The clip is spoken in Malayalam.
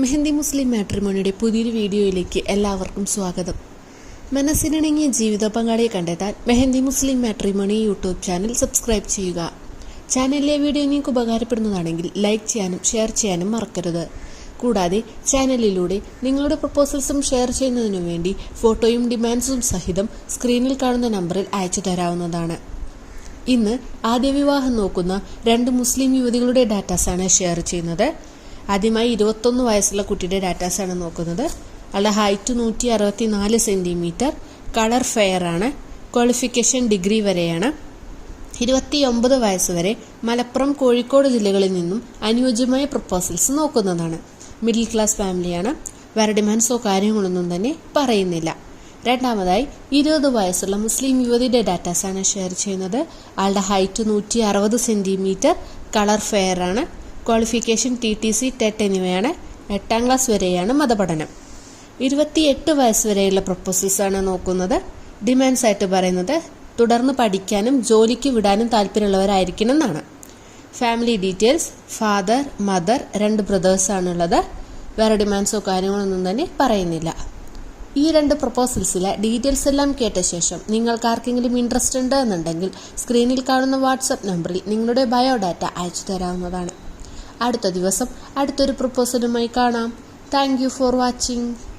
മെഹന്തി മുസ്ലിം മാട്രിമോണിയുടെ പുതിയൊരു വീഡിയോയിലേക്ക് എല്ലാവർക്കും സ്വാഗതം. മനസ്സിനിണങ്ങിയ ജീവിത പങ്കാളിയെ കണ്ടെത്താൻ Mehendi Muslim matrimony YouTube channel subscribe ചെയ്യുക. ചാനലിലെ വീഡിയോ നിങ്ങൾക്ക് ഉപകാരപ്പെടുന്നതാണെങ്കിൽ ലൈക്ക് ചെയ്യാനും ഷെയർ ചെയ്യാനും മറക്കരുത്. കൂടാതെ ചാനലിലൂടെ നിങ്ങളുടെ പ്രപ്പോസൽസും ഷെയർ ചെയ്യുന്നതിനു വേണ്ടി ഫോട്ടോയും ഡിമാൻഡ്സും സഹിതം സ്ക്രീനിൽ കാണുന്ന നമ്പറിൽ അയച്ചു തരാവുന്നതാണ്. ഇന്ന് ആദ്യ വിവാഹം നോക്കുന്ന രണ്ട് മുസ്ലിം യുവതികളുടെ ഡാറ്റാസാണ് ഷെയർ ചെയ്യുന്നത്. ആദ്യമായി ഇരുപത്തൊന്ന് വയസ്സുള്ള കുട്ടിയുടെ ഡാറ്റാസ് ആണ് നോക്കുന്നത്. ആളുടെ ഹൈറ്റ് നൂറ്റി അറുപത്തി നാല് സെന്റിമീറ്റർ കളർ ഫെയർ ആണ്. ക്വാളിഫിക്കേഷൻ ഡിഗ്രി വരെയാണ്. ഇരുപത്തിയൊമ്പത് വയസ്സ് വരെ മലപ്പുറം കോഴിക്കോട് ജില്ലകളിൽ നിന്നും അനുയോജ്യമായ പ്രപ്പോസൽസ് നോക്കുന്നതാണ്. മിഡിൽ ക്ലാസ് ഫാമിലിയാണ് വേറെ ഡിമാൻഡ്സോ കാര്യങ്ങളൊന്നും തന്നെ പറയുന്നില്ല. രണ്ടാമതായി ഇരുപത് വയസ്സുള്ള മുസ്ലിം യുവതിയുടെ ഡാറ്റാസാണ് ഷെയർ ചെയ്യുന്നത്. ആളുടെ ഹൈറ്റ് നൂറ്റി അറുപത് സെന്റിമീറ്റർ കളർ ഫെയർ ആണ്. Qualification T T C TET എന്നിവയാണ് എട്ടാം ക്ലാസ് വരെയാണ് മതപഠനം. ഇരുപത്തിയെട്ട് വയസ്സ് വരെയുള്ള പ്രൊപ്പോസൽസ് ആണ് നോക്കുന്നത്. ഡിമാൻഡ്സ് ആയിട്ട് പറയുന്നത് തുടർന്ന് പഠിക്കാനും ജോലിക്ക് വിടാനും താല്പര്യമുള്ളവരായിരിക്കണം എന്നാണ് ഫാമിലി ഡീറ്റെയിൽസ് ഫാദർ മദർ രണ്ട് ബ്രദേഴ്സ് ബ്രദേഴ്സാണുള്ളത് വേറെ ഡിമാൻഡ്സോ കാര്യങ്ങളൊന്നും തന്നെ പറയുന്നില്ല. ഈ രണ്ട് പ്രൊപ്പോസൽസിലെ ഡീറ്റെയിൽസ് എല്ലാം കേട്ട ശേഷം നിങ്ങൾക്ക് ആർക്കെങ്കിലും ഇൻട്രസ്റ്റ് ഉണ്ട് എന്നുണ്ടെങ്കിൽ സ്ക്രീനിൽ കാണുന്ന വാട്സപ്പ് നമ്പറിൽ നിങ്ങളുടെ ബയോഡാറ്റ അയച്ചു തരാവുന്നതാണ്. അടുത്ത ദിവസം അടുത്തൊരു പ്രപ്പോസലുമായി കാണാം. Thank for watching